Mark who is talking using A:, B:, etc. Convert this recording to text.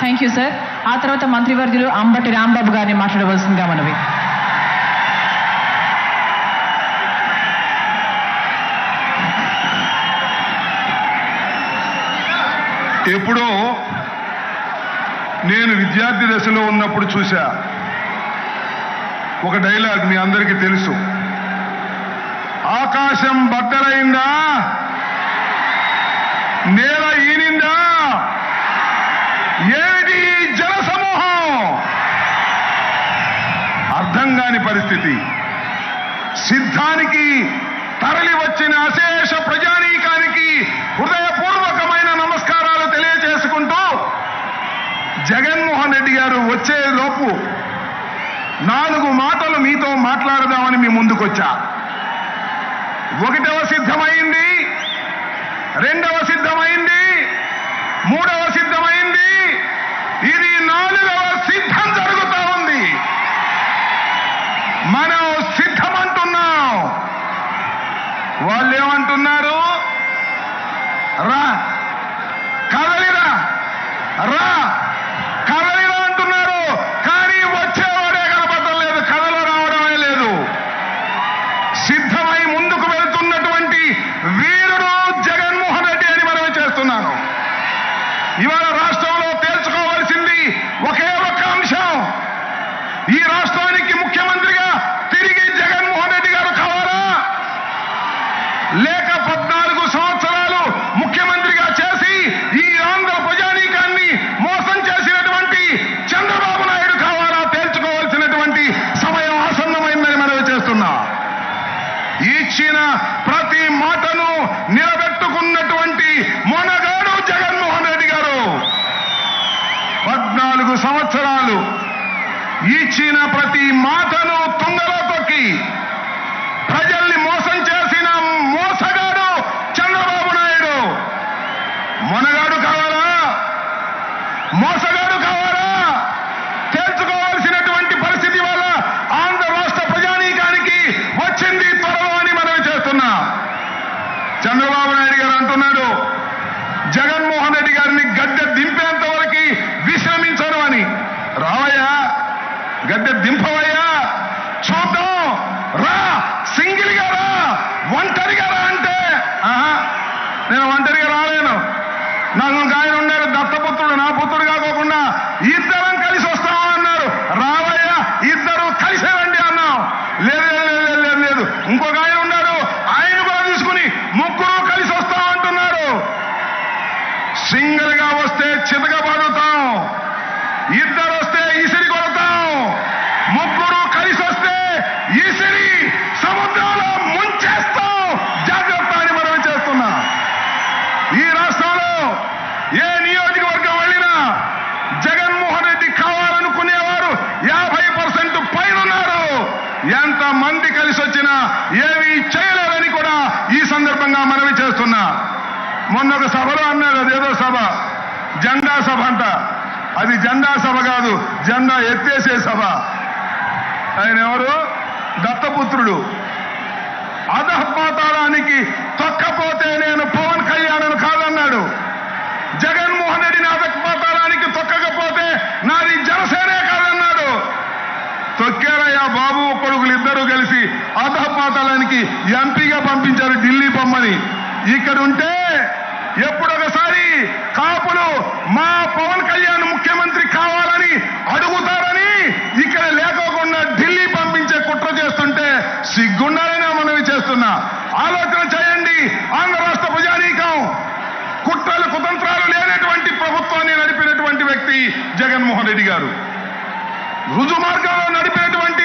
A: Thank you sir ఆ తర్వాత మంత్రివర్యులు అంబటి రాంబాబు గారిని మాట్లాడవలసిందిగా మనవి.
B: ఎప్పుడో నేను విద్యార్థి దశలో ఉన్నప్పుడు చూశా. ఒక డైలాగ్ మీ అందరికీ తెలుసు. ఆకాశం బద్దలైందా? నేల ఈని ఏమిటి ఈ జనసమూహం అర్థం కాని పరిస్థితి. సిద్ధానికి తరలి వచ్చిన అశేష ప్రజానీకానికి హృదయపూర్వకమైన నమస్కారాలు తెలియజేసుకుంటూ జగన్మోహన్ రెడ్డి గారు వచ్చే లోపు నాలుగు మాటలు మీతో మాట్లాడదామని మీ ముందుకొచ్చా. ఒకటవ సిద్ధమైంది రెండవ సిద్ధమైంది మూడవ మనం సిద్ధమంటున్నాం. వాళ్ళు ఏమంటున్నారు రా. కదలిరా. రా. కదలిరా అంటున్నారు. కానీ వచ్చేవాడే కనపడటం లేదు. కథలో రావడమే లేదు. సిద్ధమై ముందుకు వెళ్తున్నటువంటి వీరుడు జగన్మోహన్ రెడ్డి అని మనం చేస్తున్నాను. ఇవాళ రాష్ట్రంలో తేల్చుకోవాల్సింది ఒకే ఒక అంశం ఈ రాష్ట్రానికి ముఖ్యమంత్రిగా తిరిగి జగన్మోహన్ రెడ్డి గారు కావాలా లేక పద్నాలుగు సంవత్సరాలు ముఖ్యమంత్రిగా చేసి ఈ ఆంధ్ర ప్రజానీకాన్ని మోసం చేసినటువంటి చంద్రబాబు నాయుడు కావాలా తేల్చుకోవాల్సినటువంటి సమయం ఆసన్నమైందని మనవి చేస్తున్నా. ఇచ్చిన ప్రతి మాటను నిలబెట్టుకున్నటువంటి మొనగాడు జగన్మోహన్ రెడ్డి గారు. పద్నాలుగు సంవత్సరాలు ఇచ్చిన ప్రతి మాటను తుంగలో తొక్కి ప్రజల్ని మోసం చేసిన మోసగాడు చంద్రబాబు నాయుడు మొనగాడు కావాలా? మోసగాడు కావాలా? తేల్చుకోవాల్సినటువంటి పరిస్థితి వల్ల ఆంధ్ర రాష్ట్ర ప్రజానీకానికి వచ్చింది త్వరలో అని మనవి చేస్తున్నా. చంద్రబాబు నాయుడు గారు అంటున్నాడు జగన్మోహన్ రెడ్డి గారిని గద్దె దింపేంత వరకు విశ్రమించను అని. రావయ్యా గద్దె దింపవయ్యా. చూద్దాం. రా సింగిల్గా రా ఒంటరిగా రా అంటే ఆహా, నేను ఒంటరిగా రాలేను. నలుగురు ఆయన ఉన్నారు. దత్తపుత్రుడు నా పుత్రుడు కాకోకుండా ఇద్దరం కలిసి వస్తామన్నారు రావయ్యా ఇద్దరు కలిసే రండి అన్నాం. లేదు లేదు లేదు లేదు లేదు ఇంకొక ఆయన ఉన్నారు. ఆయన కూడా తీసుకుని ముగ్గురు కలిసి వస్తాం అంటున్నారు సింగిల్గా వస్తే చితకబడుతాం ఇద్దరు వస్తే ఇసిరి కొడతాం ముగ్గురు కలిసి వస్తే ఇసిరి సముద్రంలో ముంచేస్తాం జాగ్రత్త అని మనం చేస్తున్నా ఈ రాష్ట్రంలో ఏ నియోజకవర్గం వెళ్ళినా జగన్మోహన్ రెడ్డి కావాలనుకునేవారు యాభై పర్సెంట్ పైన ఉన్నారు. ఎంత మంది కలిసి వచ్చినా ఏమీ చేయలేరని కూడా ఈ సందర్భంగా మనవి చేస్తున్నా. మొన్న ఒక సభలో అన్నారు అదేదో సభ. జెండా సభ అంట. అది జెండా సభ కాదు జెండా ఎత్తేసే సభ. ఆయన ఎవరు? దత్తపుత్రుడు. అధపాతాళానికి తొక్కపోతే నేను జగన్మోహన్ రెడ్డిని అధపాతాళానికి తొక్కకపోతే నాది జనసేనే కాదన్నాడు. తొక్కారయ్యా బాబు కొడుకులు ఇద్దరు కలిసి అధపాతాళానికి ఎంపీగా పంపించారు ఢిల్లీ బొమ్మని. ఇక్కడ ఉంటే ఎప్పుడొకసారి కాపులు మా పవన్ కళ్యాణ్ ముఖ్యమంత్రి కావాలని అడుగుతారని ఇక్కడ లేకోకుండా ఢిల్లీ పంపించే కుట్ర చేస్తుంటే సిగ్గుండాలని మనవి చేస్తున్నా. ఆలోచన వ్యక్తి జగన్మోహన్ రెడ్డి గారు. రుజు మార్గంలో నడిపినటువంటి